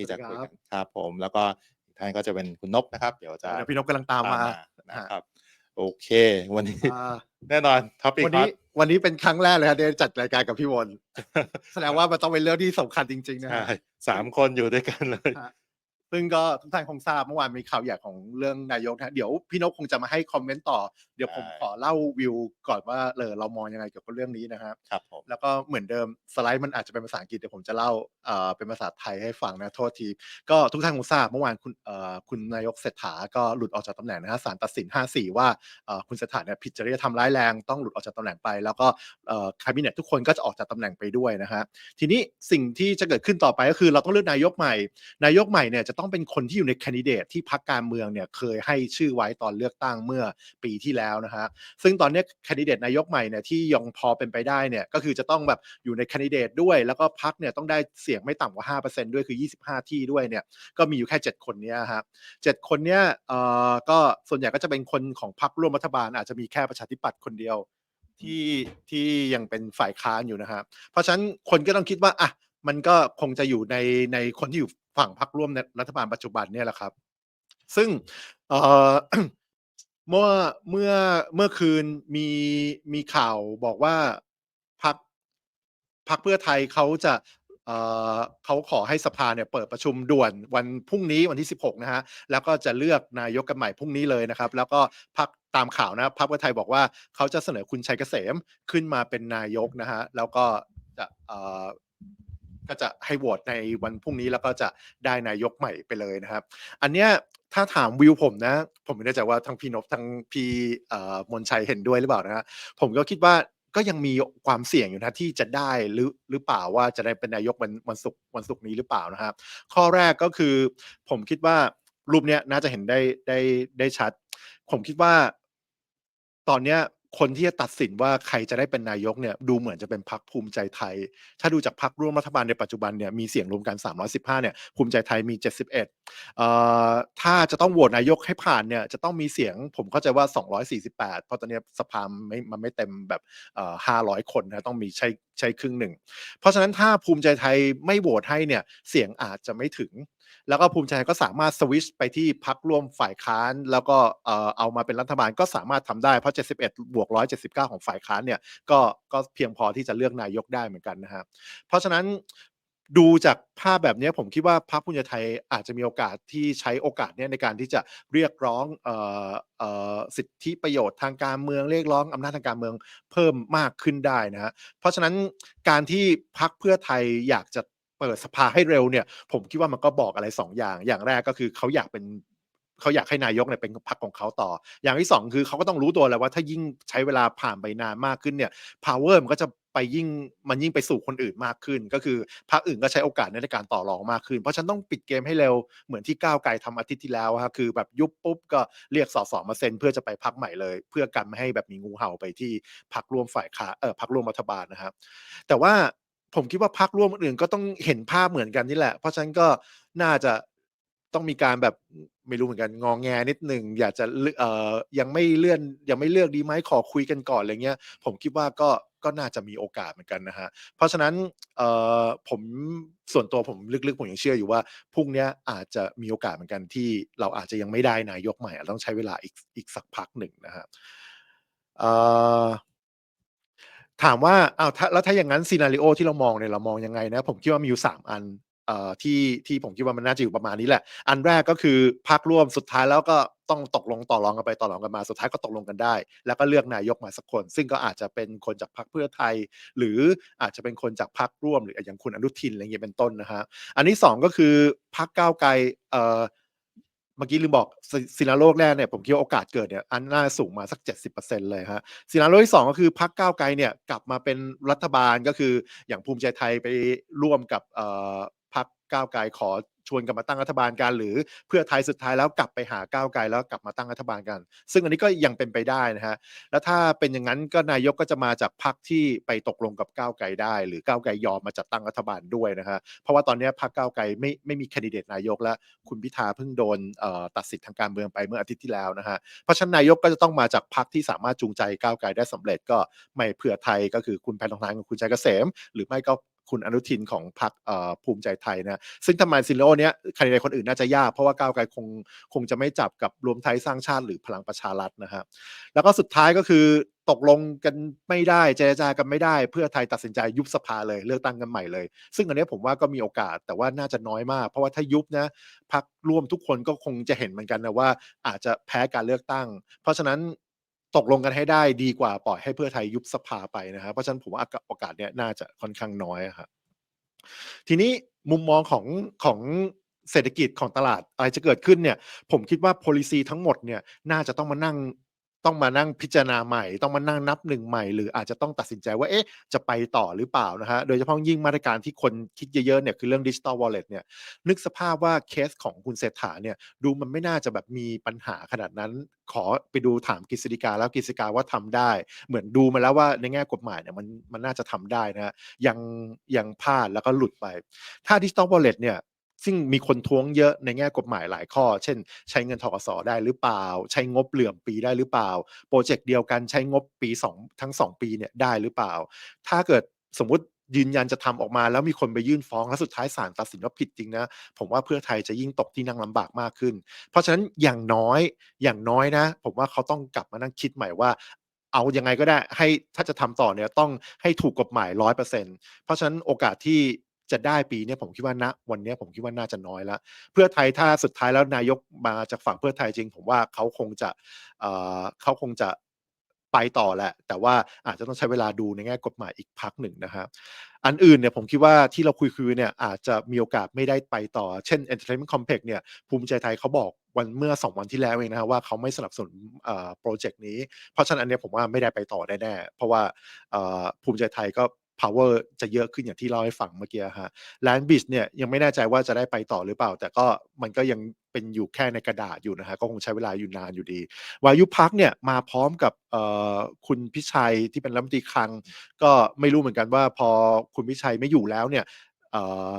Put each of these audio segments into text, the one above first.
ที่จะสวัคุสยดีครักับนครับผม แล้วก็อีกท่านก็จะเป็นคุณนพนะครับ เดี๋ยวจะเดี๋ยวพี่นพกำลังตามมานะครับโอเค วันนี้อ่าแน่นอนท็อปิกวันนี้วันนี้เป็นครั้งแรกเลยครับที่ได้จัดรายการกับพี่วนแสดงว่ามันต้องเป็นเรื่องที่สำคัญจริงๆนะใช่ฮะสามคนอยู่ด้วยกันเลยฮะซึ่งก็ทุกท่านคงทราบเมื่อวานมีข่าวใหญ่ของเรื่องนายกนะฮะเดี๋ยวพี่นพคงจะมาให้คอมเมนต์ต่อเดี๋ยวผมใช่ขอเล่าวิวก่อนว่าเออเรามองยังไงเกี่ยวกับเรื่องนี้นะครับครับผมแล้วก็เหมือนเดิมสไลด์มันอาจจะเป็นภาษาอังกฤษเดี๋ยวผมจะเล่าเอ่อเป็นภาษาไทยให้ฟังนะโทษที ก็ทุกท่านคงทราบเมื่อวานคุณเอ่อคุณนายกเศรษฐาก็หลุดออกจากตำแหน่งนะฮะศาลตัดสิน 5-4 ว่าเอ่อคุณเศรษฐาเนี่ยผิดจริยธรรมร้ายแรงต้องหลุดออกจากตำแหน่งไป แล้วก็เอ่อคาบิเนตทุกคนก็จะออกจากตำแหน่งไปด้วยนะฮะทีนี้สิ่งที่จะเกิดขึ้นต่อไปก็คือเราต้องเลือกนายกใหม่ นายกใหม่เนี่ยจะต้องเป็นคนที่อยู่ในแคนดิเดตที่พรรคการเมืองเนี่ยเคยให้ชื่อไว้ตอนเลือกตั้งเมื่อปีที่แล้วนะฮะซึ่งตอนนี้แคนดิเดตนายกใหม่เนี่ยที่ยังพอเป็นไปได้เนี่ยก็คือจะต้องแบบอยู่ในแคนดิเดตด้วย แล้วก็พักเนี่ยต้องได้เสียงไม่ต่ำกว่า 5%ด้วยคือ 25 ที่ด้วยเนี่ยก็มีอยู่แค่ 7 คนเนี้ยฮะเจ็ดคนเนี้ยเอ่อก็ส่วนใหญ่ก็จะเป็นคนของพรรคร่วมรัฐบาล อาจจะมีแค่ประชาธิปัตย์คนเดียวที่ที่ยังเป็นฝ่ายค้านอยู่นะฮะเพราะฉะนั้นคนก็ต้องคิดว่าอะมันก็คงจะอยู่ในในคนที่อยู่ฝั่งพรรคร่วมในรัฐบาลปัจจุบันเนี่ยแหละครับ ซึ่งเอ่อ เมื่อเมื่อเมื่อคืนมีมีข่าวบอกว่าพักพักเพื่อไทยเขาจะเอ่อเขาขอให้สภาเนี่ยเปิดประชุมด่วนวันพรุ่งนี้วันที่ 16 นะฮะ แล้วก็จะเลือกนายกกันใหม่พรุ่งนี้เลยนะครับ แล้วก็พักตามข่าวนะพักเพื่อไทยบอกว่าเขาจะเสนอคุณชัยเกษมขึ้นมาเป็นนายกนะฮะ แล้วก็จะเอ่อก็จะให้โหวตในวันพรุ่งนี้แล้วก็จะได้นายกใหม่ไปเลยนะครับ อันเนี้ย ถ้าถามวิวผมนะ ผมไม่แน่ใจว่าทั้งพี่นพทั้งพี่มนชัยเห็นด้วยหรือเปล่านะฮะผมก็คิดว่าก็ยังมีความเสี่ยงอยู่นะที่จะได้หรือหรือเปล่าว่าจะได้เป็นนายกวันวันศุกร์วันศุกร์นี้หรือเปล่านะครับ ข้อแรกก็คือผมคิดว่ารูปเนี้ยน่าจะเห็นได้ได้ได้ชัด ผมคิดว่า ตอนเนี้ย คนที่จะตัดสินว่าใครจะได้เป็นนายกเนี่ยดูเหมือนจะเป็นพรรคภูมิใจไทย ถ้าดูจากพรรคร่วมรัฐบาลในปัจจุบันเนี่ยมีเสียงรวมกัน 315 เนี่ยภูมิใจไทยมี 71เอ่อถ้าจะต้องโหวตนายกให้ผ่านเนี่ยจะต้องมีเสียงผมเข้าใจว่า 248 เพราะตอนนี้สภาไม่มันไม่เต็มแบบเอ่อ500 คนนะต้องมีใช้ใช้ครึ่งหนึ่ง เพราะฉะนั้นถ้าภูมิใจไทยไม่โหวตให้เนี่ยเสียงอาจจะไม่ถึง แล้วก็ภูมิใจไทยก็สามารถสวิชไปที่พักร่วมฝ่ายค้าน แล้วก็เอามาเป็นรัฐบาลก็สามารถทำได้เพราะ 71 บวก 179 ของฝ่ายค้านเนี่ยก็ก็เพียงพอที่จะเลือกนายกได้เหมือนกันนะฮะเพราะฉะนั้นดูจากภาพแบบนี้ผมคิดว่าพรรคภูมิใจไทยอาจจะมีโอกาสที่ใช้โอกาสเนี้ยในการที่จะเรียกร้องออสิทธิประโยชน์ทางการเมืองเรียกร้องอำนาจทางการเมืองเพิ่มมากขึ้นได้นะฮะเพราะฉะนั้นการที่พักเพื่อไทยอยากจะ เปิดสภาให้เร็วเนี่ย ผมคิดว่ามันก็บอกอะไรสองอย่าง อย่างแรกก็คือเขาอยากเป็นเขาอยากให้นายกเนี่ยเป็นพรรคของเขาต่อ อย่างที่สองคือเขาก็ต้องรู้ตัวแล้วว่าถ้ายิ่งใช้เวลาผ่านไปนานมากขึ้นเนี่ย power มันก็จะไปยิ่งมันยิ่งไปสู่คนอื่นมากขึ้น ก็คือพรรคอื่นก็ใช้โอกาสในการต่อรองมากขึ้น เพราะฉันต้องปิดเกมให้เร็วเหมือนที่ก้าวไกลทำอาทิตย์ที่แล้วอะครับคือแบบยุบปุ๊บก็เรียกสสมาเซ็นเพื่อจะไปพักใหม่เลย เพื่อกันไม่ให้แบบมีงูเห่าไปที่พักร่วมฝ่ายค้าเออพักร่วมรัฐบาลนะครับแต่ว่า ผมคิดว่าพักร่วมอื่นก็ต้องเห็นภาพเหมือนกันนี่แหละ เพราะฉะนั้นก็น่าจะต้องมีการแบบไม่รู้เหมือนกันงองแงนิดหนึ่งอยากจะเอ่อยังไม่เลื่อนยังไม่เลือกดีไหมขอคุยกันก่อนอะไรเงี้ย ผมคิดว่าก็ก็น่าจะมีโอกาสเหมือนกันนะฮะเพราะฉะนั้นเอ่อผมส่วนตัวผมลึกๆผมยังเชื่ออยู่ว่าพรุ่งนี้อาจจะมีโอกาสเหมือนกันที่เราอาจจะยังไม่ได้นายกใหม่ต้องใช้เวลาอีกอีกสักพักหนึ่งนะฮะเอ่อ ถามว่าอ้าวแล้วถ้าอย่างนั้นซีนารีโอที่เรามองเนี่ยเรามองยังไงนะ ผมคิดว่ามีอยู่ 3 อันเอ่อที่ที่ผมคิดว่ามันน่าจะอยู่ประมาณนี้แหละ อันแรกก็คือพักร่วมสุดท้ายแล้วก็ต้องตกลงต่อรองกันไปต่อรองกันมาสุดท้ายก็ตกลงกันได้ แล้วก็เลือกนายกมาสักคน ซึ่งก็อาจจะเป็นคนจากพรรคเพื่อไทย หรืออาจจะเป็นคนจากพรรคร่วมหรืออย่างคุณอนุทินอะไรเงี้ยเป็นต้นนะฮะอันที่สองก็คือพรรคก้าวไกลเอ่อ มื่อกี้ลืมบอกซีนาโลกแรกเนี่ยผมคิดว่าโอกาสเกิดเนี่ยอันน่าสูงมาสัก 70%เลยฮะซีนาโลกที่สองก็คือพักก้าวไกลเนี่ยกลับมาเป็นรัฐบาลก็คืออย่างภูมิใจไทยไปร่วมกับพักก้าวไกลขอ ชวนกันมาตั้งรัฐบาลกันหรือเพื่อไทยสุดท้ายแล้วกลับไปหาก้าวไกลแล้วกลับมาตั้งรัฐบาลกัน ซึ่งอันนี้ก็ยังเป็นไปได้นะฮะแล้วถ้าเป็นอย่างนั้นก็นายกก็จะมาจากพรรคที่ไปตกลงกับก้าวไกลได้ หรือก้าวไกลยอมมาจัดตั้งรัฐบาลด้วยนะฮะเพราะว่าตอนนี้พรรคก้าวไกลไม่ไม่มีแคนดิเดตนายกแล้วคุณพิธาเพิ่งโดนตัดสิทธิ์ทางการเมืองไปเมื่ออาทิตย์ที่แล้วนะฮะเพราะฉะนั้นนายกก็จะต้องมาจากพรรคที่สามารถจูงใจก้าวไกลได้สำเร็จก็ไม่เพื่อไทยก็คือคุณแพทองทานกับคุณชัยเกษม หรือไม่ก็ คุณอนุทินของพรรคภูมิใจไทยนะซึ่งทำไมซินโอเนี้ยใครในคนอื่นน่าจะยาก เพราะว่าก้าวไกลคงคงจะไม่จับกับรวมไทยสร้างชาติหรือพลังประชารัฐนะครับแล้วก็สุดท้ายก็คือตกลงกันไม่ได้เจรจากันไม่ได้ เพื่อไทยตัดสินใจยุบสภาเลยเลือกตั้งกันใหม่เลย ซึ่งอันนี้ผมว่าก็มีโอกาสแต่ว่าน่าจะน้อยมาก เพราะว่าถ้ายุบนะพักร่วมทุกคนก็คงจะเห็นเหมือนกันนะว่าอาจจะแพ้การเลือกตั้ง เพราะฉะนั้น ตกลงกันให้ได้ดีกว่าปล่อยให้เพื่อไทยยุบสภาไปนะครับเพราะฉะนั้นผมว่าโอกาสเนี้ยน่าจะค่อนข้างน้อยครับทีนี้มุมมองของของเศรษฐกิจของตลาดอะไรจะเกิดขึ้นเนี่ย ผมคิดว่า policy ทั้งหมดเนี่ยน่าจะต้องมานั่ง ต้องมานั่งพิจารณาใหม่ ต้องมานั่งนับหนึ่งใหม่ หรืออาจจะต้องตัดสินใจว่าเอ๊ะจะไปต่อหรือเปล่านะฮะโดยเฉพาะยิ่งมาตรการที่คนคิดเยอะๆเนี่ยคือเรื่องดิจิ t a ลวอลเล็ตเนี่ยนึกสภาพว่าเคสของคุณเศรษฐาเนี่ยดูมันไม่น่าจะแบบมีปัญหาขนาดนั้น ขอไปดูถามกฤษฎีกาแล้วกฤษฎีกาว่าทำได้ เหมือนดูมาแล้วว่าในแง่กฎหมายเนี่ยมันมันน่าจะทำได้นะฮะยังยังพลาดแล้วก็หลุดไป ถ้าดิจิ t a ลวอลเล็ตเนี่ย ซึ่งมีคนท้วงเยอะในแง่กฎหมายหลายข้อ เช่น ใช้เงินทกสได้หรือเปล่า ใช้งบเหลื่อมปีได้หรือเปล่า โปรเจกต์เดียวกันใช้งบปีสองทั้งสองปีเนี่ยได้หรือเปล่า ถ้าเกิดสมมุติยืนยันจะทำออกมาแล้วมีคนไปยื่นฟ้องแล้วสุดท้ายศาลตัดสินว่าผิดจริงนะ ผมว่าเพื่อไทยจะยิ่งตกที่นั่งลำบากมากขึ้น เพราะฉะนั้นอย่างน้อยอย่างน้อยนะ ผมว่าเขาต้องกลับมานั่งคิดใหม่ว่า เอายังไงก็ได้ให้ถ้าจะทำต่อเนี่ยต้องให้ถูกกฎหมายร้อยเปอร์เซ็นเพราะฉะนั้นโอกาสที่ จะได้ปีนี้ผมคิดว่าณวันนี้ผมคิดว่าน่าจะน้อยแล้วเพื่อไทยถ้าสุดท้ายแล้วนายกมาจากฝั่งเพื่อไทยจริง ผมว่าเขาคงจะเอ่อเขาคงจะไปต่อแหละ แต่ว่าอาจจะต้องใช้เวลาดูในแง่กฎหมายอีกพักหนึ่งนะครับอันอื่นเนี่ยผมคิดว่าที่เราคุยคุยๆเนี่ยอาจจะมีโอกาสไม่ได้ไปต่อ เช่น Entertainment Complex เนี่ยภูมิใจไทยเขาบอกวันเมื่อ 2 วันที่แล้วเองนะครับว่าเขาไม่สนับสนุนโปรเจกต์นี้ เพราะฉะนั้นอันเนี้ยผมว่าไม่ได้ไปต่อแน่ๆเพราะว่าภูมิใจไทยก็ power จะเยอะขึ้นอย่างที่เล่าให้ฟังเมื่อกี้ฮะ Land b i z เนี่ยยังไม่แน่ใจว่าจะได้ไปต่อหรือเปล่า แต่ก็มันก็ยังเป็นอยู่แค่ในกระดาษอยู่นะฮะก็คงใช้เวลาอยู่นานอยู่ดี วายุพักเนี่ยมาพร้อมกับคุณพิชัยที่เป็นรัฐมนตรีคลัง ก็ไม่รู้เหมือนกันว่าพอคุณพิชัยไม่อยู่แล้วเนี่ย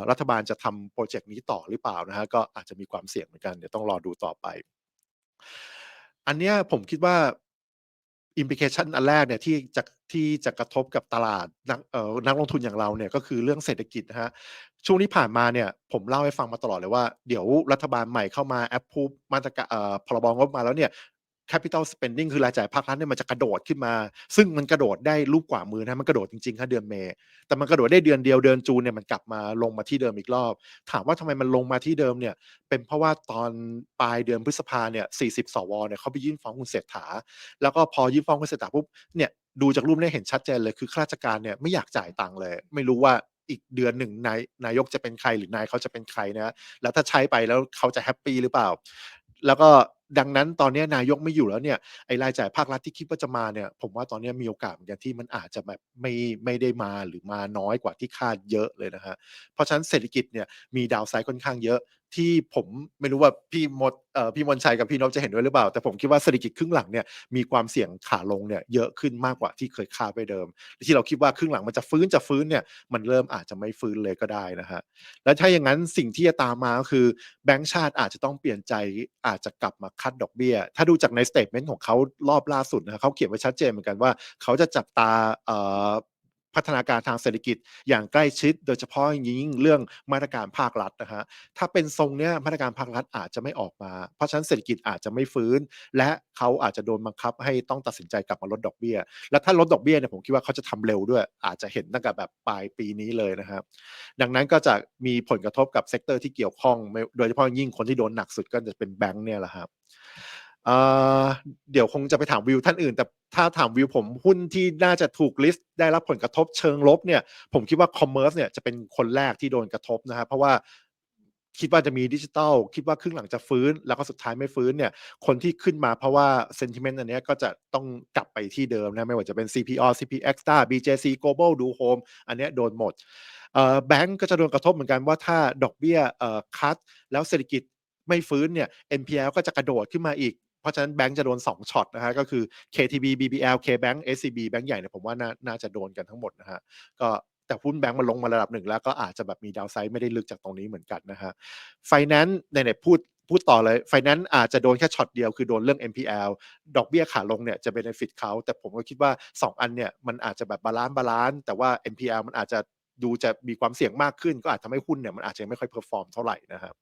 รัฐบาลจะทำโปรเจกต์นี้ต่อหรือเปล่านะฮะก็อาจจะมีความเสี่ยงเหมือนกันเดี๋ยวต้องรอดูต่อไป อันเนี้ยผมคิดว่า อิมพิเคชันอันแรกเนี่ยที่จะที่จะกระทบกับตลาดนักเอ่อนักลงทุนอย่างเราเนี่ยก็คือเรื่องเศรษฐกิจนะฮะช่วงที่ผ่านมาเนี่ยผมเล่าให้ฟังมาตลอดเลยว่า เดี๋ยวรัฐบาลใหม่เข้ามาแอปพูมาตรการเอ่อพรบงบมาแล้วเนี่ย capital spending คือรายจ่ายภาครัฐเนี่ยมันจะกระโดดขึ้นมา ซึ่งมันกระโดดได้ลูกกว่ามือนะมันกระโดดจริงๆครับเดือนเมษแต่มันกระโดดได้เดือนเดียวเดือนจูนเนี่ยมันกลับมาลงมาที่เดิมอีกรอบ ถามว่าทำไมมันลงมาที่เดิมเนี่ยเป็นเพราะว่าตอนปลายเดือนพฤษภาเนี่ย40 สวเนี่ยเขาไปยื่นฟ้องคุณเศรษฐา แล้วก็พอยื่นฟ้องคุณเศรษฐาปุ๊บเนี่ยดูจากรูปเนี่ยเห็นชัดเจนเลยคือข้าราชการเนี่ยไม่อยากจ่ายตังค์เลย ไม่รู้ว่าอีกเดือนหนึ่งนายนายกจะเป็นใครหรือนายเขาจะเป็นใครนะแล้วถ้าใช้ไปแล้วเขาจะแฮปปี้หรือเปล่า แล้วก็ ดังนั้นตอนนี้นายกไม่อยู่แล้วเนี่ยไอ้รายจ่ายภาครัฐที่คิดว่าจะมาเนี่ยผมว่าตอนนี้มีโอกาสเหมือนกันที่มันอาจจะแบบไม่ไม่ได้มาหรือมาน้อยกว่าที่คาดเยอะเลยนะฮะเพราะฉะนั้นเศรษฐกิจเนี่ยมีดาวไซด์ค่อนข้างเยอะ ที่ผมไม่รู้ว่าพี่มดเอ่อพี่มนชัยกับพี่นพจะเห็นด้วยหรือเปล่า แต่ผมคิดว่าเศรษฐกิจครึ่งหลังเนี่ยมีความเสี่ยงขาลงเนี่ยเยอะขึ้นมากกว่าที่เคยคาดไปเดิม ที่เราคิดว่าครึ่งหลังมันจะฟื้นจะฟื้นเนี่ยมันเริ่มอาจจะไม่ฟื้นเลยก็ได้นะฮะแล้วถ้าอย่างนั้นสิ่งที่จะตามมาก็คือแบงก์ชาติอาจจะต้องเปลี่ยนใจอาจจะกลับมาคัดดอกเบี้ย ถ้าดูจากในสเตทเมนต์ของเขารอบล่าสุดนะเขาเขียนไว้ชัดเจนเหมือนกันว่า เขาจะจับตาเอ่อ พัฒนาการทางเศรษฐกิจอย่างใกล้ชิด โดยเฉพาะอย่างยิ่งเรื่องมาตรการภาครัฐนะฮะถ้าเป็นทรงเนี้ยมาตรการภาครัฐอาจจะไม่ออกมา เพราะฉะนั้นเศรษฐกิจอาจจะไม่ฟื้น และเขาอาจจะโดนบังคับให้ต้องตัดสินใจกลับมาลดดอกเบี้ย และถ้าลดดอกเบี้ยเนี่ยผมคิดว่าเขาจะทำเร็วด้วย อาจจะเห็นตั้งแต่แบบปลายปีนี้เลยนะครับดังนั้นก็จะมีผลกระทบกับเซกเตอร์ที่เกี่ยวข้อง โดยเฉพาะยิ่งคนที่โดนหนักสุดก็จะเป็นแบงค์เนี่ยแหละครับ เดี๋ยวคงจะไปถามวิวท่านอื่น แต่ถ้าถามวิวผมหุ้นที่น่าจะถูกลิสต์ได้รับผลกระทบเชิงลบเนี่ย ผมคิดว่าคอมเมอร์สเนี่ยจะเป็นคนแรกที่โดนกระทบนะครับเพราะว่าคิดว่าจะมีดิจิตอลคิดว่าครึ่งหลังจะฟื้น แล้วก็สุดท้ายไม่ฟื้นเนี่ยคนที่ขึ้นมาเพราะว่า sentiment อันนี้ก็จะต้องกลับไปที่เดิมนะ ไม่ว่าจะเป็น CPO CPX Star BJC Global Do Home อันนี้โดนหมดแบงก์ก็จะโดนกระทบเหมือนกันว่าถ้าดอกเบี้ยเอ่อคัดแล้วเศรษฐกิจไม่ฟื้นเนี่ย NPL ก็จะกระโดดขึ้นมาอีก เพราะฉะนั้นแบงก์จะโดน 2ช็อตนะฮะก็คือ KTB BBL KBank SCB แบงก์ใหญ่เนี่ยผมว่าน่านาจะโดนกันทั้งหมดนะฮะก็แต่หุ้นแบงก์มันลงมาระดับหนึ่งแล้วก็อาจจะแบบมีดาวไซด์ไม่ได้ลึกจากตรงนี้เหมือนกันนะฮะไฟแนนซ์ไหนๆพูดพูดต่อเลยไฟแนนซ์อาจจะโดนแค่ช็อตเดียวคือโดนเรื่อง NPL ดอกเบี้ยขาลงเนี่ยจะ benefit เขาแต่ผมก็คิดว่า 2 อันเนี่ยมันอาจจะแบบบาลานซ์บาลานซ์แต่ว่า NPL มันอาจจะดูจะมีความเสี่ยงมากขึ้น ก็อาจทำให้หุ้นเนี่ยมันอาจจะไม่ค่อยเพอร์ฟอร์มเท่าไหร่นะครับ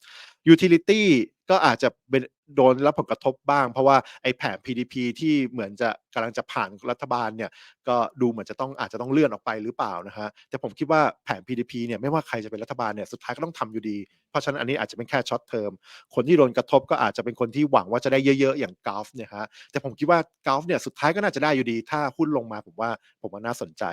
ยูทิลิตี้ ก็อาจจะเป็นโดนรับผลกระทบบ้าง เพราะว่าไอ้แผน PDP ที่เหมือนจะกำลังจะผ่านรัฐบาลเนี่ยก็ดูเหมือนจะต้องอาจจะต้องเลื่อนออกไปหรือเปล่านะฮะแต่ผมคิดว่าแผน PDP เนี่ยไม่ว่าใครจะเป็นรัฐบาลเนี่ยสุดท้ายก็ต้องทำอยู่ดี เพราะฉะนั้นอันนี้อาจจะเป็นแค่ช็อตเทอมคนที่โดนกระทบก็อาจจะเป็นคนที่หวังว่าจะได้เยอะๆ อย่างกอล์ฟเนี่ยฮะแต่ผมคิดว่ากอล์ฟเนี่ยสุดท้ายก็น่าจะได้อยู่ดี ถ้าหุ้นลงมาผมว่าผมว่าน่าสนใจ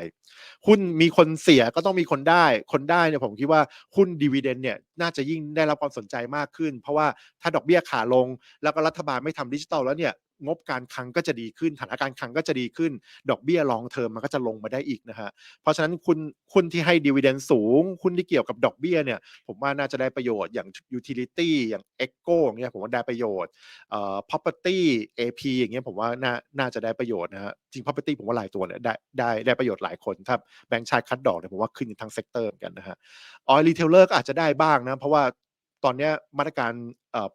หุ้นมีคนเสียก็ต้องมีคนได้ คนได้เนี่ยผมคิดว่าหุ้นดีเวเดนเนี่ยน่าจะยิ่งได้รับความสนใจมากขึ้น เพราะว่าถ้าดอกเบี้ยขาลง แล้วก็รัฐบาลไม่ทำดิจิตอลแล้วเนี่ยงบการคลังก็จะดีขึ้นสถานะการคลังก็จะดีขึ้น ดอกเบี้ยลองเทอมมันก็จะลงมาได้อีกนะฮะ เพราะฉะนั้นคุณหุ้นที่ให้ดีเวเดนสูงหุ้นที่เกี่ยวกับดอกเบี้ยเนี่ย ผมว่าน่าจะได้ประโยชน์อย่างยูทิลิตี้อย่าง e c o อย่างเงี้ยผมว่าได้ประโยชน์เอ่อ property AP อย่างเงี้ยผมว่าน่าน่าจะได้ประโยชน์นะฮะจริง property ผมว่าหลายตัวเนี่ยได้ได้ได้ประโยชน์หลายคนถ้าแบงก์ชาติคัดดอกเนี่ยผมว่าขึ้นทั้งเซกเตอร์เหมือนกันนะฮะออยล์รีเทลเลอร์ก็อาจจะได้บ้างนะเพราะว่า ตอนนี้มาตรการ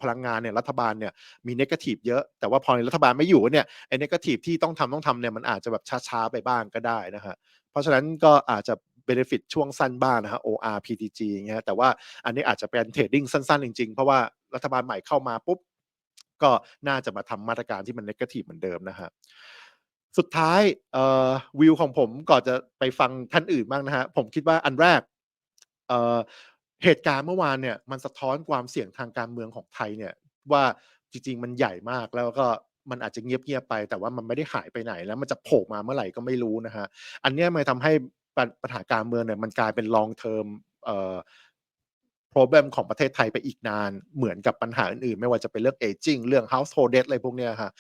พลังงานเนี่ยรัฐบาลเนี่ยมีเนกาทีฟเยอะ แต่ว่าพอรัฐบาลไม่อยู่เนี่ยไอ้นกาทีฟที่ต้องทำต้องทำเนี่ยมันอาจจะแบบช้าๆไปบ้างก็ได้นะฮะเพราะฉะนั้นก็อาจจะเบนฟิตช่วงสั้นบ้างนะฮะ OR PTG อย่างเงี้ยแต่ว่าอันนี้อาจจะเป็นเทรดดิ้งสั้นๆ จริงๆ เพราะว่ารัฐบาลใหม่เข้ามาปุ๊บ ก็น่าจะมาทำมาตรการที่มันเนกาทีฟเหมือนเดิมนะฮะสุดท้ายวิวของผมก่อนจะไปฟังท่านอื่นบ้างนะฮะ ผมคิดว่าอันแรก เหตุการณ์เมื่อวานเนี่ยมันสะท้อนความเสี่ยงทางการเมืองของไทยเนี่ยว่าจริง ๆ มันใหญ่มากแล้วก็มันอาจจะเงียบๆไป แต่ว่ามันไม่ได้หายไปไหน แล้วมันจะโผล่มาเมื่อไหร่ก็ไม่รู้นะฮะอันนี้มันทำให้ปัญปัญหาการเมืองเนี่ยมันกลายเป็น long term เอ่อ problem ของประเทศไทยไปอีกนานเหมือนกับปัญหาอื่นๆ ไม่ว่าจะเป็นเรื่อง aging เรื่อง household debt อะไรพวกเนี้ยฮะ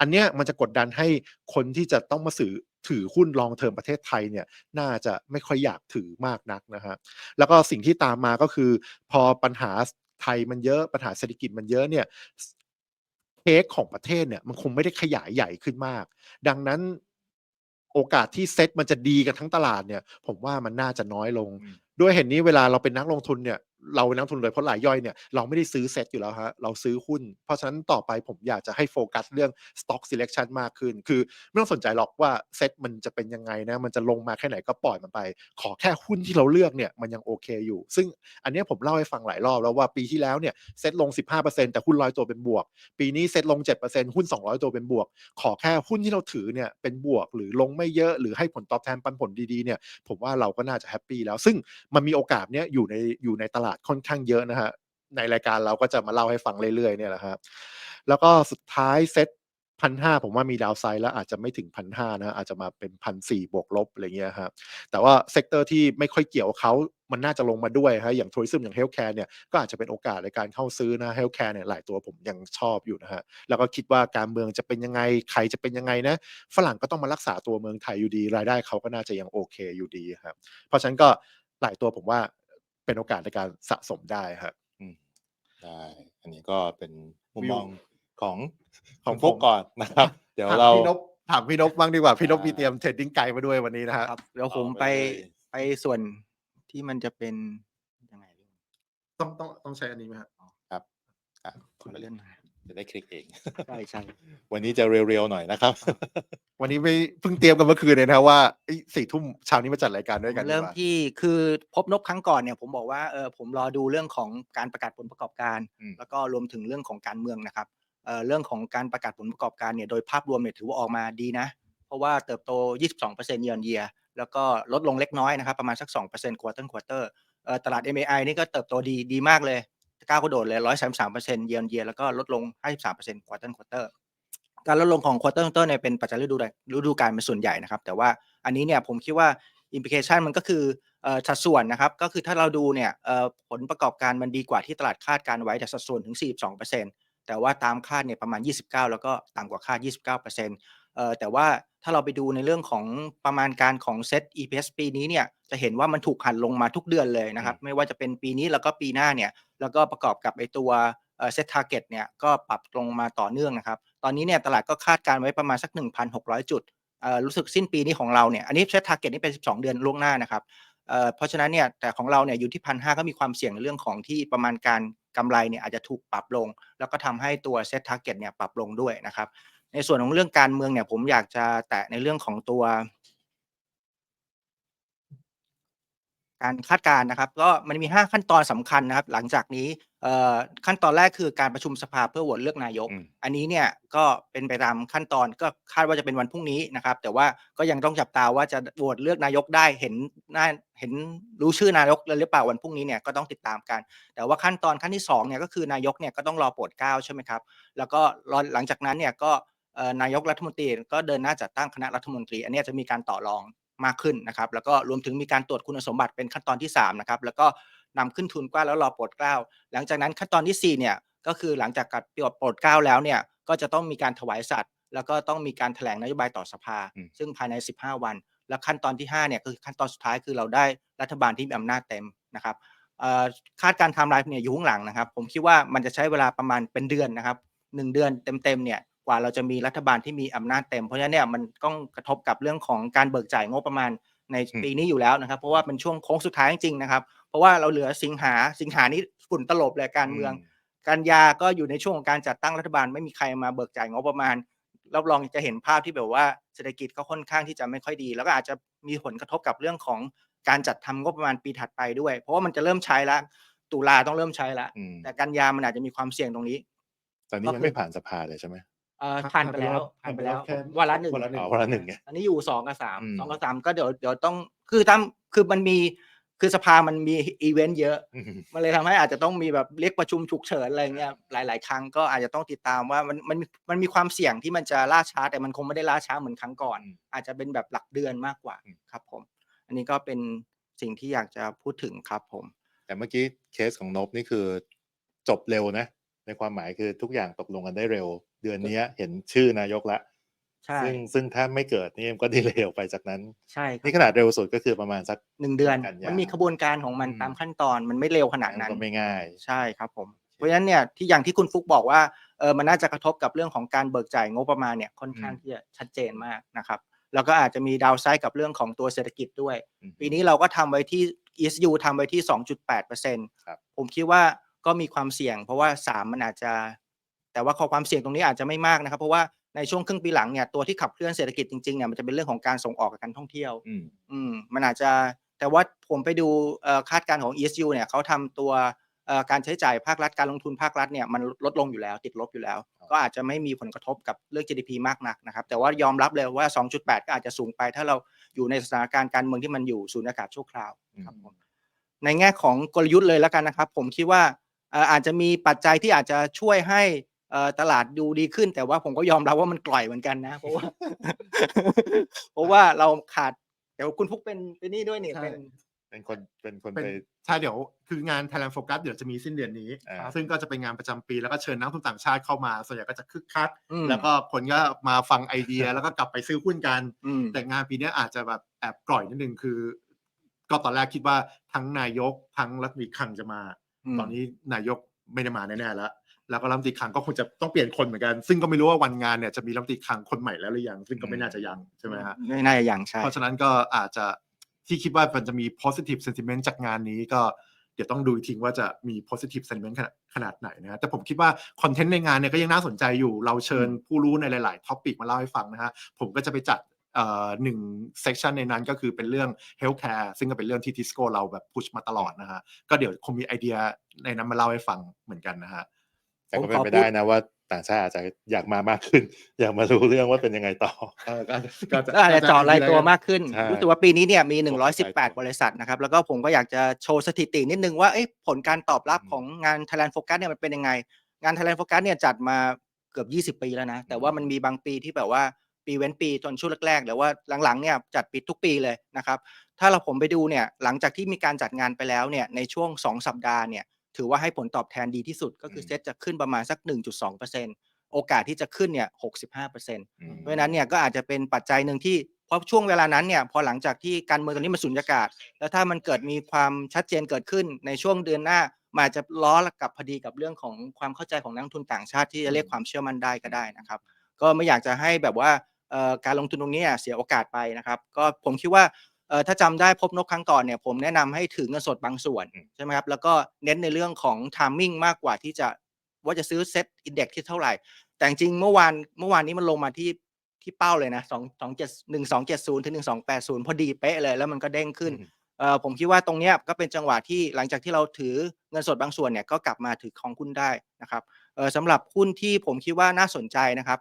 อันเนี้ยมันจะกดดันให้คนที่จะต้องมาสือถือหุ้นลองเทอมประเทศไทยเนี่ยน่าจะไม่ค่อยอยากถือมากนักนะฮะแล้วก็สิ่งที่ตามมาก็คือ พอปัญหาไทยมันเยอะปัญหาเศรษฐกิจมันเยอะเนี่ยเค้กของประเทศเนี่ยมันคงไม่ได้ขยายใหญ่ขึ้นมาก ดังนั้นโอกาสที่เซ็ตมันจะดีกันทั้งตลาดเนี่ย ผมว่ามันน่าจะน้อยลงอืมด้วยเหตุนนี้เวลาเราเป็นนักลงทุนเนี่ย เราเป็นนักทุนเลยเพราะรายย่อยเนี่ยเราไม่ได้ซื้อเซ็ตอยู่แล้วฮะเราซื้อหุ้น เพราะฉะนั้นต่อไปผมอยากจะให้โฟกัสเรื่อง stock selection มากขึ้น คือไม่ต้องสนใจหรอกว่าเซ็ตมันจะเป็นยังไงนะมันจะลงมาแค่ไหนก็ปล่อยมันไป ขอแค่หุ้นที่เราเลือกเนี่ยมันยังโอเคอยู่ ซึ่งอันนี้ผมเล่าให้ฟังหลายรอบแล้วว่าปีที่แล้วเนี่ยเซ็ตลง 15%แต่หุ้นร้อยตัวเป็นบวก ปีนี้เซ็ตลง 7%หุ้น 200 ตัวเป็นบวก ขอแค่หุ้นที่เราถือเนี่ยเป็นบวกหรือลงไม่เยอะหรือให้ผลตอบแทนปันผลดีๆเนี่ยผมว่าเราก็น่าจะแฮปปี้แล้วซึ่งมันมีโอกาสเนี้ยอยู่ในอยู่ในตลาดค่อนข้างเยอะนะฮะในรายการเราก็จะมาเล่าให้ฟังเรื่อยๆเนี่ยแหละครับแล้วก็สุดท้ายเซ็ตพันห้าผมว่ามีดาวไซด์แล้วอาจจะไม่ถึงพันห้านะฮะอาจจะมาเป็นพันสี่บวกลบอะไรเงี้ยครับแต่ว่าเซกเตอร์ที่ไม่ค่อยเกี่ยวเขามันน่าจะลงมาด้วยฮะอย่างทัวริซึมอย่างเฮลท์แคร์เนี่ยก็อาจจะเป็นโอกาสในการเข้าซื้อนะเฮลท์แคร์เนี่ยหลายตัวผมยังชอบอยู่นะฮะแล้วก็คิดว่าการเมืองจะเป็นยังไงใครจะเป็นยังไงนะฝรั่งก็ต้องมารักษาตัวเมืองไทยอยู่ดี รายได้เขาก็น่าจะยังโอเคอยู่ดีครับเพราะฉะนั้นก็หลายตัวผมว่า เป็นโอกาสในการสะสมได้ครับอืมได้ อันนี้ก็เป็นมุมวิวมองของของคุณฟุกผมก่อนนะครับ เดี๋ยวถามเราพี่นพถามพี่นพบ้างดีกว่า พี่นพอ่ามีมีเตรียมเทรดดิ้งไกด์มาด้วยวันนี้นะฮะครับเดี๋ยวต่อผมไปไปเลยไปส่วนที่มันจะเป็นยังไงพี่ต้องต้องต้องใช้อันนี้ไหมครับครับอะขอเลื่อนมา จะได้คลิกเอง ใช่ใช่วันนี้จะเร็วๆหน่อยนะครับ วันนี้ไม่เพิ่งเตรียมกันเมื่อคืนเลยนะว่าเอ้ยสี่ทุ่มเช้านี้มาจัดรายการด้วยกันดีเริ่มกว่าที่คือพบนบครั้งก่อนเนี่ย ผมบอกว่าเออผมรอดูเรื่องของการประกาศผลประกอบการอืมแล้วก็รวมถึงเรื่องของการเมืองนะครับเอ่อเรื่องของการประกาศผลประกอบการเนี่ยโดยภาพรวมเนี่ยถือว่าออกมาดีนะ เพราะว่าเติบโต 22%เยือนเยียแล้วก็ลดลงเล็กน้อยนะครับประมาณสัก2% quarter quarter เอ่อตลาด MAI นี่ก็เติบโตดีดีมากเลย ก้าวกระโดดเลย133%เยือนเยียแล้วก็ลดลง53% quarter quarter การลดลงของ quarter quarter เนี่ยเป็นปัจจัยฤดูใดฤดูกาลเป็นส่วนใหญ่นะครับ แต่ว่าอันนี้เนี่ยผมคิดว่า implication มันก็คือสัดส่วนนะครับ ก็คือถ้าเราดูเนี่ยผลประกอบการมันดีกว่าที่ตลาดคาดการไว้แต่สัดส่วนถึง 42%แต่ว่าตามคาดเนี่ยประมาณ 29 แล้วก็ต่ำกว่าคาด 29%เอ่อ แต่ว่าถ้าเราไปดูในเรื่องของประมาณการของเซต EPS ปีนี้เนี่ยจะเห็นว่ามันถูกหันลงมาทุกเดือนเลยนะครับ ไม่ว่าจะเป็นปีนี้แล้วก็ปีหน้าเนี่ยแล้วก็ประกอบกับไอตัวเอ่อ set target เนี่ยก็ปรับลงมาต่อเนื่องนะครับ ตอนนี้เนี่ยตลาดก็คาดการไว้ประมาณสัก 1,600 จุดเอ่อรู้สึกสิ้นปีนี้ของเราเนี่ยอันนี้ set target นี่เป็น 12 เดือนล่วงหน้านะครับเอ่อเพราะฉะนั้นเนี่ยแต่ของเราเนี่ยอยู่ที่พันหก็มีความเสี่ยงในเรื่องของที่ประมาณการกำไรเนี่ยอาจจะถูกปรับลง แล้วก็ทำให้ตัว set target เนี่ยปรับลงด้วยนะครับ ในส่วนของเรื่องการเมืองเนี่ยผมอยากจะแตะในเรื่องของตัว การคาดการณ์นะครับ ก็มันมี 5 ขั้นตอนสำคัญนะครับ หลังจากนี้เอ่อขั้นตอนแรกคือการประชุมสภาเพื่อโหวตเลือกนายกอืมอันนี้เนี่ยก็เป็นไปตามขั้นตอนก็คาดว่าจะเป็นวันพรุ่งนี้นะครับ แต่ว่าก็ยังต้องจับตาว่าจะโหวตเลือกนายกได้เห็นหน้าเห็นรู้ชื่อนายกเลยหรือเปล่าวันพรุ่งนี้เนี่ยก็ต้องติดตามกัน แต่ว่าขั้นตอนขั้นที่สองเนี่ยก็คือนายกเนี่ยก็ต้องรอโปรดเกล้าใช่ไหมครับ แล้วก็รอหลังจากนั้นเนี่ยก็เอ่อ นายกรัฐมนตรีก็เดินหน้าจัดตั้งคณะรัฐมนตรี อันเนี้ยจะมีการต่อรองมากขึ้นนะครับ แล้วก็รวมถึงมีการตรวจคุณสมบัติเป็นขั้นตอนที่สามนะครับ แล้วก็นำขึ้นทุนกล้าแล้วรอโปรดเกล้า หลังจากนั้นขั้นตอนที่สี่เนี่ยก็คือหลังจากกัดโปรดเกล้าแล้วเนี่ยก็จะต้องมีการถวายสัตว์ แล้วก็ต้องมีการแถลงนโยบายต่อสภาอืมซึ่งภายใน 15 วัน และขั้นตอนที่5เนี่ยคือขั้นตอนสุดท้ายคือเราได้รัฐบาลที่มีอำนาจเต็มนะครับเอ่อคาดการณ์ไทม์ไลน์เนี่ยอยู่ข้างหลังนะครับ ผมคิดว่ามันจะใช้เวลาประมาณเป็นเดือนนะครับหนึ่งเดือนเต็มๆเนี่ย กว่าเราจะมีรัฐบาลที่มีอำนาจเต็ม เพราะฉะนั้นเนี่ยมันต้องกระทบกับเรื่องของการเบิกจ่ายงบประมาณในอืมปีนี้อยู่แล้วนะครับ เพราะว่าเป็นช่วงโค้งสุดท้ายจริงๆนะครับ เพราะว่าเราเหลือสิงหาสิงหานี้ฝุ่นตลบเลยการเมือง กันยาก็อยู่ในช่วงของการจัดตั้งรัฐบาลไม่มีใครมาเบิกจ่ายงบประมาณรับรองจะเห็นภาพที่แบบว่าเศรษฐกิจก็ค่อนข้างที่จะไม่ค่อยดี แล้วก็อาจจะมีผลกระทบกับเรื่องของการจัดทำงบประมาณปีถัดไปด้วย เพราะว่ามันจะเริ่มใช้แล้วตุลาต้องเริ่มใช้แล้วอืมแต่กันยามันอาจจะมีความเสี่ยงตรงนี้ ตอนนี้ยังไม่ผ่านสภาเลยใช่ไหม เอ่อผ่าผ่านนไปไปแล้แล้ววผ่านไปแล้วผ่านไปแล้วแค่วันละหนึ่งวันละหนึ่งอ๋อคนละหนึ่งไงอันนี้อยู่สองกับสามอืมสองกับสามก็เดี๋ยวเดี๋ยวต้องคือตั้มคือมันมีคือสภามันมีอีเวนต์เยอะอืมมันเลยทำให้อาจจะต้องมีแบบเรียกประชุมฉุกเฉินอะไรเงี้ยหลาย ๆ ครั้งก็อาจจะต้องติดตามว่ามันมันมันมีความเสี่ยงที่มันจะล่าช้า แต่มันคงไม่ได้ล่าช้าเหมือนครั้งก่อนอืมอาจจะเป็นแบบหลักเดือนมากกว่าอืมครับผม อันนี้ก็เป็นสิ่งที่อยากจะพูดถึงครับผม แต่เมื่อกี้เคสของนบนี่คือจบเร็วนะ ในความหมายคือทุกอย่างตกลงกันได้เร็ว เดือนเนี้ยเห็นชื่อนายกละใช่ซึ่งซึ่งถ้าไม่เกิดนี่มันก็ดีเลย์ออกไปจากนั้นใช่ครับนี่ขนาดเร็วสุดก็คือประมาณสักหนึ่งเดือนกันยามัมันมีขบวนการของมันอืมตามขั้นตอนมันไม่เร็วขนาดนั้นก็ไม่ง่าย ใช่ครับผม เพราะฉะนั้นเนี่ยที่อย่างที่คุณฟุกบอกว่าเออมันน่าจะกระทบกับเรื่องของการเบิกจ่ายงบประมาณเนี่ยค่อนข้างอืมที่จะชัดเจนมากนะครับ แล้วก็อาจจะมีดาวไซด์กับเรื่องของตัวเศรษฐกิจด้วยอืมปีนี้เราก็ทำไว้ที่ ESU ทำไว้ที่ 2.8%ครับผมคิดว่าก็มีความเสี่ยง เพราะว่า 3 มันอาจจะ แต่ว่าขอความเสี่ยงตรงนี้อาจจะไม่มากนะครับ เพราะว่าในช่วงครึ่งปีหลังเนี่ยตัวที่ขับเคลื่อนเศรษฐกิจจริงๆเนี่ยมันจะเป็นเรื่องของการส่งออกกับการท่องเที่ยว อืมอืมมันอาจจะแต่ว่าผมไปดูเอ่อคาดการณ์ของ ESU เนี่ยเขาทำตัวเอ่อการใช้จ่ายภาครัฐการลงทุนภาครัฐเนี่ยมันลดลงอยู่แล้วติดลบอยู่แล้วครับก็อาจจะไม่มีผลกระทบกับเรื่อง GDP มากนักนะครับแต่ว่ายอมรับเลยว่า 2.8 ก็อาจจะสูงไป ถ้าเราอยู่ในสถานการณ์การเมืองที่มันอยู่สูญอากาศชั่วคราวครับผมในแง่ของกลยุทธ์เลยแล้วกันนะครับ ผมคิดว่าเอ่ออาจจะมีปัจจัยที่อาจจะช่วยให้เอ่อ ตลาดดูดีขึ้นแต่ว่าผมก็ยอมรับว่ามันกล่อยเหมือนกันนะ เพราะว่า เพราะว่าเราขาดเดี๋ยวคุณฟุกเป็นเป็นนี่ด้วยเนี่ยใช่ เป็นเป็นคนเป็นคนเป็นไปใช่เดี๋ยวคืองาน Thailand Focus เดี๋ยวจะมีสิ้นเดือนนี้ อ่า ซึ่งก็จะเป็นงานประจำปีแล้วก็เชิญนักลงทุนต่างชาติเข้ามา ส่วนใหญ่ก็จะคึกคัก อืมแล้วก็คนก็มาฟังไอเดีย แล้วก็กลับไปซื้อหุ้นกัน อืม แต่งานปีเนี้ยอาจจะแบบแอบกร่อยนิดนึงคือ ก็ตอนแรกคิดว่าทั้งนายกทั้งรัฐมนตรีคลังจะมาอืมตอนนี้นายกไม่ได้มาแน่ๆแล้ว แล้วก็รัฐมนตรีคลังก็คงจะต้องเปลี่ยนคนเหมือนกัน ซึ่งก็ไม่รู้ว่าวันงานเนี่ยจะมีรัฐมนตรีคลังคนใหม่แล้วหรือยัง ซึ่งก็ไม่น่าจะยังใช่ไหมฮะไม่น่าจะยังใช่ เพราะฉะนั้นก็อาจจะที่คิดว่ามันจะมี positive sentiment จากงานนี้ก็เดี๋ยวต้องดูอีกทีว่าจะมี positive sentiment ขนาดขนาดไหนนะฮะแต่ผมคิดว่าคอนเทนต์ในงานเนี่ยก็ยังน่าสนใจอยู่ เราเชิญผู้รู้ในหลาย ๆ ท็อปิกมาเล่าให้ฟังนะฮะ ผมก็จะไปจัดเอ่อหนึ่งเซสชันในนั้นก็คือเป็นเรื่อง healthcare ซึ่งก็เป็นเรื่องที่ทิสโก้เราแบบพุชมาตลอดนะฮะ ก็เดี๋ยวคงมีไอเดียในนั้นมาเล่าให้ฟังเหมือนกันนะฮะ แต่ผมก็เป็นขอไปพูดได้นะว่าต่างชาติอาจจะอยากมามากขึ้น อยากมารู้เรื่องว่าเป็นยังไงต่อเออก็ก็จะก็อาจจะเจาะรายตัวมากขึ้นใช่รู้สึกว่าปีนี้เนี่ยมีผมเข้าใจตัว118 บริษัทนะครับ แล้วก็ผมก็อยากจะโชว์สถิตินิดนึงว่าเอ๊ะผลการตอบรับอืมของงาน Thailand Focus เนี่ยมันเป็นยังไง งาน Thailand Focus เนี่ยจัดมาเกือบ 20 ปีแล้วนะ แต่ว่ามันมีบางปีที่แบบว่าปีเว้นปีจนช่วงแรกๆหรือว่าหลังๆเนี่ยจัดปิดทุกปีเลยนะครับ ถ้าเราผมไปดูเนี่ยหลังจากที่มีการจัดงานไปแล้วเนี่ยในช่วง 2 สัปดาห์เนี่ย ถือว่าให้ผลตอบแทนดีที่สุดก็คืออืมเซ็ตจะขึ้นประมาณสัก 1.2%โอกาสที่จะขึ้นเนี่ย 65%อืมเพราะฉะนั้นเนี่ยก็อาจจะเป็นปัจจัยหนึ่งที่เพราะช่วงเวลานั้นเนี่ยพอหลังจากที่การเมืองตอนนี้มันสุญญากาศ แล้วถ้ามันเกิดมีความชัดเจนเกิดขึ้นในช่วงเดือนหน้ามันอาจจะล้อกับพอดีกับเรื่องของความเข้าใจของนักลงทุนต่างชาติที่จะเรียกความเชื่อมั่นได้ก็ได้นะครับ ก็ไม่อยากจะให้แบบว่าเอ่อการลงทุนตรงนี้เนี่ยเสียโอกาสไปนะครับ ก็ผมคิดว่า เอ่อถ้าจำได้พบนกครั้งก่อนเนี่ยผมแนะนำให้ถือเงินสดบางส่วนอืม ใช่ไหมครับแล้วก็เน้นในเรื่องของทามมิ่งมากกว่าที่จะว่าจะซื้อเซ็ตอินเด็กที่เท่าไหร่ แต่จริงๆเมื่อวานเมื่อวานนี้มันลงมาที่ที่เป้าเลยนะสองสองเจ็ดหนึ่งสองเจ็ดศูนย์ถึงหนึ่งสองแปดศูนย์พอดีเป๊ะเลยแล้วมันก็เด้งขึ้นอืมเออ่อผมคิดว่าตรงเนี้ยก็เป็นจังหวะที่หลังจากที่เราถือเงินสดบางส่วนเนี่ยก็กลับมาถือของหุ้นได้นะครับเอ่อสำหรับหุ้นที่ผมคิดว่าน่าสนใจนะครับ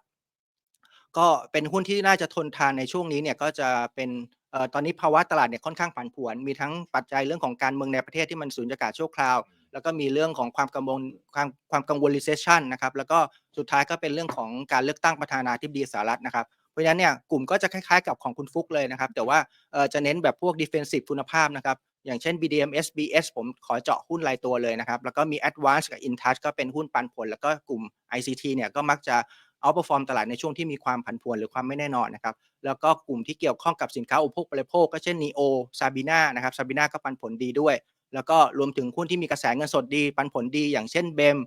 ก็เป็นหุ้นที่น่าจะทนทานในช่วงนี้เนี่ยก็จะเป็นเอ่อ ตอนนี้ภาวะตลาดเนี่ยค่อนข้างผันผวน มีทั้งปัจจัยเรื่องของการเมืองในประเทศที่มันสูญญากาศชั่วคราว แล้วก็มีเรื่องของความกังวลความความกังวล recession นะครับ แล้วก็สุดท้ายก็เป็นเรื่องของการเลือกตั้งประธานาธิบดีสหรัฐนะครับ เพราะฉะนั้นเนี่ยกลุ่มก็จะคล้ายๆกับของคุณฟุกเลยนะครับ แต่ว่าเอ่อจะเน้นแบบพวก defensive คุณภาพนะครับ อย่างเช่น BDM SBS ผมขอเจาะหุ้นรายตัวเลยนะครับ แล้วก็มี Advance กับ InTouch ก็เป็นหุ้นปันผล แล้วก็กลุ่ม ICT เนี่ยก็มักจะ outperform ตลาดในช่วงที่มีความผันผวนหรือความไม่แน่นอนนะครับแล้วก็กลุ่มที่เกี่ยวข้องกับสินค้าอุปโภคบริโภคก็เช่น NEO Sabina นะครับ Sabina ก็ปันผลดีด้วย แล้วก็รวมถึงหุ้นที่มีกระแสเงินสดดี ปันผลดี อย่างเช่น BEM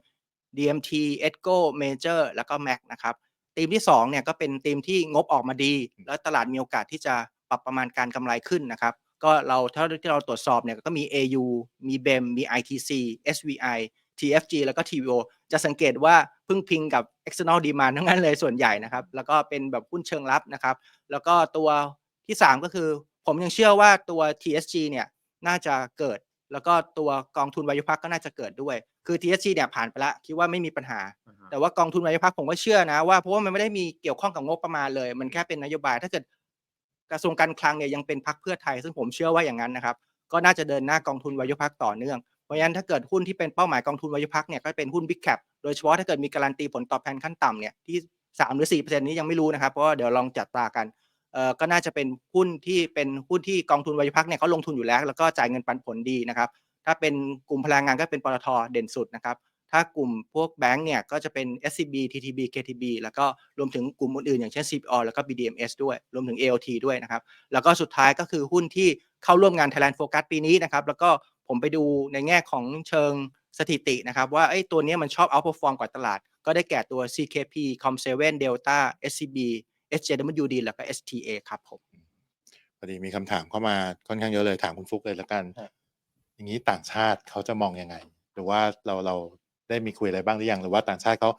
DMT EDCO Major แล้วก็ MAC นะครับธีมที่2เนี่ยก็เป็นธีมที่งบออกมาดี แล้วตลาดมีโอกาสที่จะปรับประมาณการกำไรขึ้นนะครับก็เราเท่าที่เราตรวจสอบเนี่ยก็มี AU มี BEM มี ITC SVI TFG แล้วก็ TVO จะสังเกตว่า พึ่งพิงกับ external demand ทั้งนั้นเลยส่วนใหญ่นะครับ แล้วก็เป็นแบบหุ้นเชิงรับนะครับ แล้วก็ตัวที่ 3 ก็คือ ผมยังเชื่อว่าตัว TSG เนี่ยน่าจะเกิด แล้วก็ตัวกองทุนวายุพักก็น่าจะเกิดด้วย คือ TSG เนี่ยผ่านไปแล้วคิดว่าไม่มีปัญหา แต่ว่ากองทุนวายุพักผมก็เชื่อนะว่าเพราะว่ามันไม่ได้มีเกี่ยวข้องกับงบประมาณเลย มันแค่เป็นนโยบาย ถ้าเกิดกระทรวงการคลังเนี่ยยังเป็นพักเพื่อไทย ซึ่งผมเชื่อว่าอย่างนั้นนะครับ ก็น่าจะเดินหน้ากองทุนวายุพักต่อเนื่อง เพราะฉะนั้นถ้าเกิดหุ้นที่เป็นเป้าหมายกองทุนวายุพักเนี่ยก็เป็นหุ้น Big Cap โดยเฉพาะถ้าเกิดมีการันตีผลตอบแทนขั้นต่ำเนี่ยที่3หรือ4%นี้ยังไม่รู้นะครับเพราะว่าเดี๋ยวลองจัดตากันเอ่อก็น่าจะเป็นหุ้นที่เป็นหุ้นที่กองทุนวายุพักเนี่ยเขาลงทุนอยู่แล้ว แล้วก็จ่ายเงินปันผลดีนะครับถ้าเป็นกลุ่มพลังงานก็เป็นปตทเด่นสุดนะครับถ้ากลุ่มพวกแบงก์เนี่ยก็จะเป็น SCB TTB KTB แล้วก็รวมถึงกลุ่มอื่นๆอย่างเช่น CPO แล้วก็ BDMs ด้วยรวมถึง AOT ด้วยนะครับแล้วก็สุดท้ายก็คือหุ้นที่เข้าร่วมงาน Thailand Focus ปีนี้นะครับแล้วก็ ผมไปดูในแง่ของเชิงสถิตินะครับว่าไอ้ตัวเนี้ยมันชอบ outperform กว่าตลาด ก็ได้แก่ตัว CKP Com7 Delta SCB SJWD แล้วก็ STA ครับผมพอดีมีคำถามเข้ามาค่อนข้างเยอะเลยถามคุณฟุกเลยแล้วกันครับอย่างนี้ต่างชาติเขาจะมองยังไง หรือว่าเราเราได้มีคุยอะไรบ้างหรือยัง หรือว่าต่างชาติเขา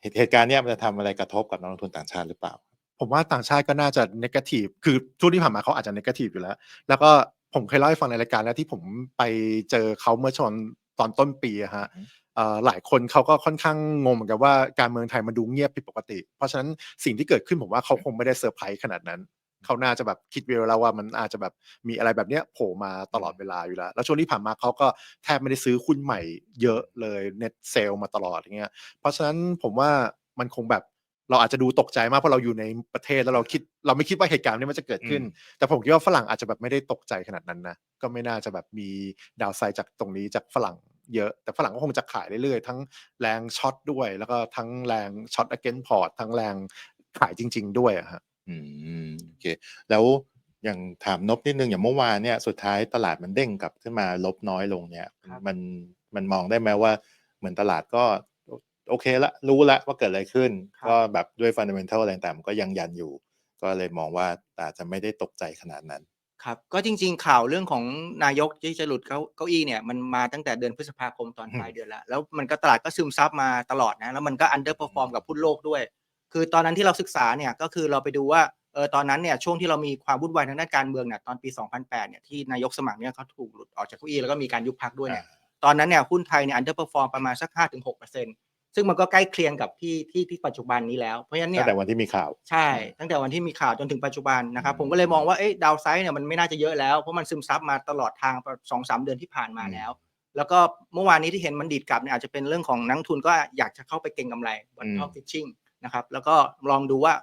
เหตุเหตุการณ์เนี้ยมันจะทำอะไรกระทบกับนักลงทุนต่างชาติหรือเปล่า ผมว่าต่างชาติก็น่าจะนกาทีฟคือช่วงที่ผ่านมาเขาอาจจะนกาทีฟอยู่แล้ว แล้วก็ ผมเคยเล่าให้ฟังในรายการแล้วที่ผมไปเจอเขาเมื่อชนตอนต้นปีอะฮะอือฮึเอ่อหลายคนเขาก็ค่อนข้างงงเหมือนกันว่าการเมืองไทยมันดูเงียบผิดปกติ เพราะฉะนั้นสิ่งที่เกิดขึ้นผมว่าเขาคงไม่ได้เซอร์ไพรส์ขนาดนั้นเขาน่าจะแบบคิดไว้แล้วว่ามันอาจจะแบบมีอะไรแบบเนี้ยโผล่มาตลอดเวลาอยู่แล้ว แล้วช่วงที่ผ่านมาเขาก็แทบไม่ได้ซื้อหุ้นใหม่เยอะเลยเน็ตเซลมาตลอดอย่างเงี้ยเพราะฉะนั้นผมว่ามันคงแบบ เราอาจจะดูตกใจมากเพราะเราอยู่ในประเทศแล้วเราคิดเราไม่คิดว่าเหตุการณ์นี้มันจะเกิดขึ้น แต่ผมคิดว่าฝรั่งอาจจะแบบไม่ได้ตกใจขนาดนั้นนะก็ไม่น่าจะแบบมีดาวไซด์จากตรงนี้จากฝรั่งเยอะแต่ฝรั่งก็คงจะขายเรื่อยๆทั้งแรงช็อตด้วย แล้วก็ทั้งแรงช็อต against port ทั้งแรงขายจริง ๆ ด้วยอะฮะอืมโอเค แล้วอย่างถามนบนิดนึงอย่างเมื่อวานเนี่ยสุดท้ายตลาดมันเด้งกลับขึ้นมาลบน้อยลงเนี่ยครับมันมันมองได้ไหมว่าเหมือนตลาดก็ โอโอเคละรู้ละว่าเกิดอะไรขึ้น ก็แบบด้วยฟันเดเมนทัลอะไรต่างๆมันก็ยังยันอยู่ ก็เลยมองว่าอาจจะไม่ได้ตกใจขนาดนั้นครับก็จริง ๆ ข่าวเรื่องของนายกที่จะหลุดเก้าเก้าอี้เนี่ยมันมาตั้งแต่เดือนพฤษภาคมตอนอืมปลายเดือนแล้ว แล้วมันก็ตลาดก็ซึมซับมาตลอดนะแล้วมันก็อันเดอร์เพอร์ฟอร์มกับหุ้นโลกด้วย คือตอนนั้นที่เราศึกษาเนี่ยก็คือเราไปดูว่าเออตอนนั้นเนี่ยช่วงที่เรามีความวุ่นวายทางด้านการเมืองเนี่ยตอนปี 2008เนี่ยที่นายกสมัครเนี่ยเขาถูกหลุดออกจากเก้าอี้แล้วก็มีการยุบพักด้วยเนี่ยตอนนั้นเนี่ยหุ้นไทยเนี่ยอันเดอร์เพอร์ฟอร์มประมาณสัก5-6%ซึ่ งมันก็ใกล้เคียงกับที่ที่ที่ปัจจุบันนี้แล้ว เพราะฉะนั้นเนี่ตั้ยงแต่วันที่มีข่าวใช่ ตั้งแต่วันที่มีข่าวจนถึงปัจจุบันนะครับอืมผมก็เลยมองว่าเอ้ดาวไซด์เนี่ยมันไม่น่าจะเยอะแล้ว เพราะมันซึมซับมาตลอดทางสองสามเดือนที่ผ่านมาแล้ว แล้วก็เมื่อวานนี้ที่เห็นมันดีดกลับเนี่ยอาจจะเป็นเรื่องของนักลงทุนก็อยากจะเข้าไปเก็งกำไรบนอืมท็อปฟิชชิ่งนะครับแล้วก็ลองดูว่า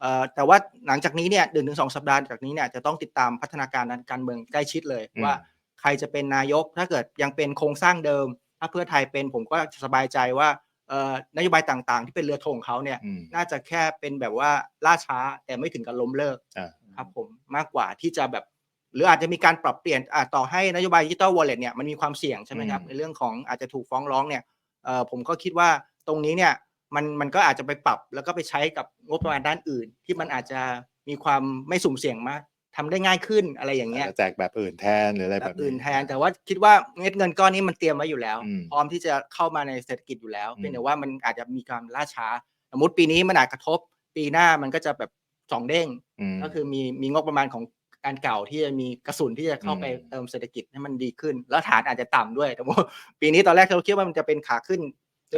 เอ่อแต่ว่าหลังจากนี้เนี่ยเดือนถึงสองสัปดาห์จากนี้เนี่ยจะต้องติดตามพัฒนาการด้านการเมืองใกล้ชิดเลยอืมว่าใครจะเป็นนายกถ้าเกิดยังเป็นโครงสร้างเดิม ถ้าเพื่อไทยเป็นผมก็จะสบายใจว่าเอ่อ นโยบายต่างๆ ที่เป็นเรือธงของเขาเนี่ยอืมน่าจะแค่เป็นแบบว่าล่าช้าแต่ไม่ถึงกับล้มเลิกอ่าครับผมมากกว่าที่จะแบบหรืออาจจะมีการปรับเปลี่ยนอ่าต่อให้นโยบายดิจิตอลวอลเล็ตเนี่ยมันมีความเสี่ยงใช่ไหมครับอืมในเรื่องของอาจจะถูกฟ้องร้องเนี่ยเอ่อผมก็คิดว่าตรงนี้เนี่ยมันมันก็อาจจะไปปรับแล้วก็ไปใช้กับงบประมาณด้านอื่น ที่มันอาจจะมีความไม่สุ่มเสี่ยงมาก ทำได้ง่ายขึ้นอะไรอย่างเงี้ยอาจจะแจกแบบอื่นแทนหรืออะไรแบแบบบอื่นแทน แต่ว่าคิดว่าเงินเงินก้อนนี้มันเตรียมไว้อยู่แล้วอืมพร้อมที่จะเข้ามาในเศรษฐกิจอยู่แล้วอืมเพียงแต่ว่ามันอาจจะมีความล่าช้า สมมติปีนี้มันอาจกระทบ ปีหน้ามันก็จะแบบสองเด้งมก็คือมีมีงบประมาณของการเก่าที่จะมีกระสุนที่จะเข้าไปอืมเติมเศรษฐกิจให้มันดีขึ้น แล้วฐานอาจจะต่ำด้วยแต่ว่าปีนี้ตอนแรกเราคิดว่ามันจะเป็นขาขึ้น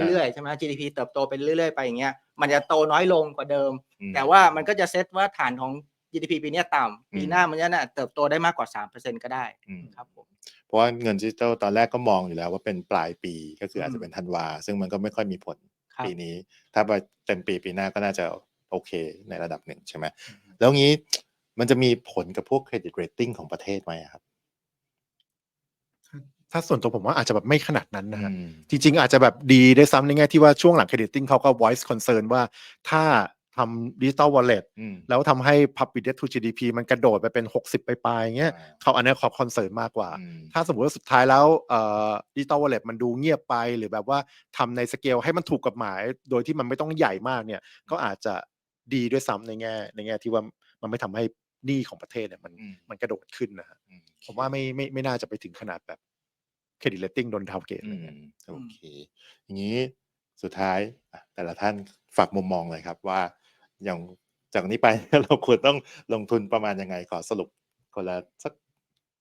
เรื่อยๆใช่ไหม GDP เติบโตไปเรื่อยๆไปอย่างเงี้ยมันจะโตน้อยลงกว่าเดิมอืมแต่ว่ามันก็จะเซตว่าฐานของ GDP ปีเนี้ยต่ำปีอืมหน้ามันจะน่ะเติบโตได้มากกว่า 3%ก็ได้อืมครับผมเพราะว่าเงินดิจิทัลตอนแรกก็มองอยู่แล้วว่าเป็นปลายปีก็คืออาจอืจะมเป็นธันวา ซึ่งมันก็ไม่ค่อยมีผลครับปีนี้ ถ้าไปเต็มปีปีหน้าก็น่าจะโอเคในระดับหนึ่งใช่ไหมแล้วงี้มันจะมีผลกับพวกเครดิตเรตติ้งของประเทศไหมอะครับถ้าส่วนตัวผมว่าอาจจะแบบไม่ขนาดนั้นนะฮะอืมจริง ๆ อาจจะแบบดีได้วยซ้ำในแง่ที่ว่าช่วงหลัง crediting เขาก็ voice concern ว่าถ้า ทำ digital wallet อืม แล้วทำให้ public debt to GDP มันกระโดดไปเป็น 60 ไปปลายๆอย่างเงี้ยอ่า เขาอันนี้ขอคอนเซิร์นมากกว่า อืม ถ้าสมมติว่าสุดท้ายแล้วเอ่อดิจิตอลวอลเล็ตมันดูเงียบไป หรือแบบว่าทำในสเกลให้มันถูกกฎหมาย โดยที่มันไม่ต้องใหญ่มากเนี่ย ก็อาจจะดีด้วยซ้ำในแง่ ในแง่ที่ว่ามันไม่ทำให้หนี้ของประเทศเนี่ยมันอืมมันกระโดดขึ้นนะฮะอืมผมว่าไม่ไม่ไม่น่าจะไปถึงขนาดแบบเครดิตเลตติ้งโดนทาวเกตอือะไรมเงี้ย โอเค อย่างนี้สุดท้ายอะแต่ละท่านฝากมุมมองเลยครับว่า อย่างจากนี้ไปเราควรต้องลงทุนประมาณยังไงขอสรุปคนละสัก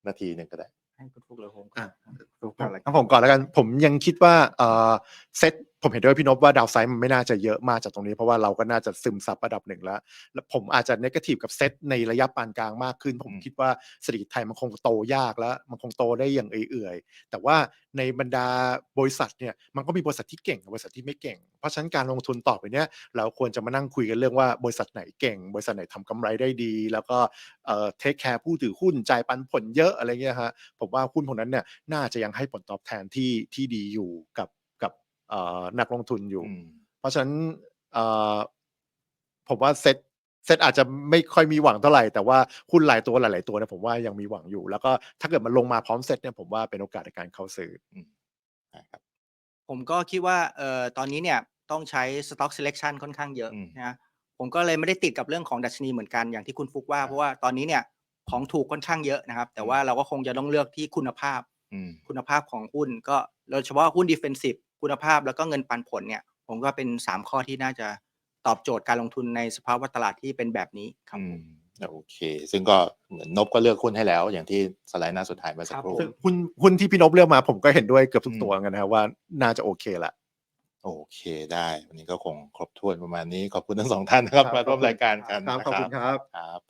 นาทีหนึ่งก็ได้ให้คุณฟุกเลยผมอะฟุกก่อนผมก่อนแล้วกัน ผมยังคิดว่าเออเซต ผมเห็นด้วยพี่นพว่าดาวไซด์มันไม่น่าจะเยอะมากจากตรงนี้ เพราะว่าเราก็น่าจะซึมซับระดับหนึ่งแล้ว แล้วผมอาจจะเนกาทีฟกับเซตในระยะปานกลางมากขึ้นผมอืมคิดว่าเศรษฐกิจไทยมันคงโตยากแล้ว มันคงโตได้อย่างเอื่อยๆ แต่ว่าในบรรดาบริษัทเนี่ยมันก็มีบริษัทที่เก่งกับบริษัทที่ไม่เก่ง เพราะฉะนั้นการลงทุนต่อไปเนี้ยเราควรจะมานั่งคุยกันเรื่องว่าบริษัทไหนเก่ง บริษัทไหนทำกำไรได้ดี แล้วก็เอ่อเทคแคร์ผู้ถือหุ้นจ่ายปันผลเยอะอะไรเงี้ยฮะผมว่าหุ้นพวกนั้นเนี่ยน่าจะยังให้ผลตอบแทนที่ที่ดีอยู่กับกับเอ่อ นักลงทุนอยู่อืมเพราะฉะนั้นเอ่อผมว่าเซ็ตเซ็ตอาจจะไม่ค่อยมีหวังเท่าไหร่แต่ว่าหุ้นหลายตัวหลาย ๆ ตัวเนี่ยผมว่ายังมีหวังอยู่ แล้วก็ถ้าเกิดมันลงมาพร้อมเซ็ตเนี่ยผมว่าเป็นโอกาสในการเข้าซื้อนะครับผมก็คิดว่าเอ่อตอนนี้เนี่ยต้องใช้ stock selection ค่อนข้างเยอะอืมนะผมก็เลยไม่ได้ติดกับเรื่องของดัชนีเหมือนกันอย่างที่คุณฟุกว่าครับเพราะว่าตอนนี้เนี่ยของถูกค่อนข้างเยอะนะครับ แต่ว่าเราก็คงจะต้องเลือกที่คุณภาพอืมคุณภาพของหุ้นก็โดยเฉพาะหุ้น defensive คุณภาพแล้วก็เงินปันผลเนี่ยผมก็เป็น 3 ข้อที่น่าจะตอบโจทย์การลงทุนในสภาวะตลาดที่เป็นแบบนี้ครับอืผมมโอเค ซึ่งก็เหมือนนบก็เลือกหุ้นให้แล้ว อย่างที่สไลด์หน้าสุดท้ายเมื่อสักครู่ครับซึ่งหุ้นหุ้นที่พี่นพเลือกมาผมก็เห็นด้วยเกือบทุกอืมตัวเหมือนกันนะครับว่าน่าจะโอเคแหละโอเคได้ วันนี้ก็คงครบถ้วนประมาณนี้ขอบคุณทั้งสองท่านนะครับครับมาร่วมรายการกันครับนะขอบคุณครับครับ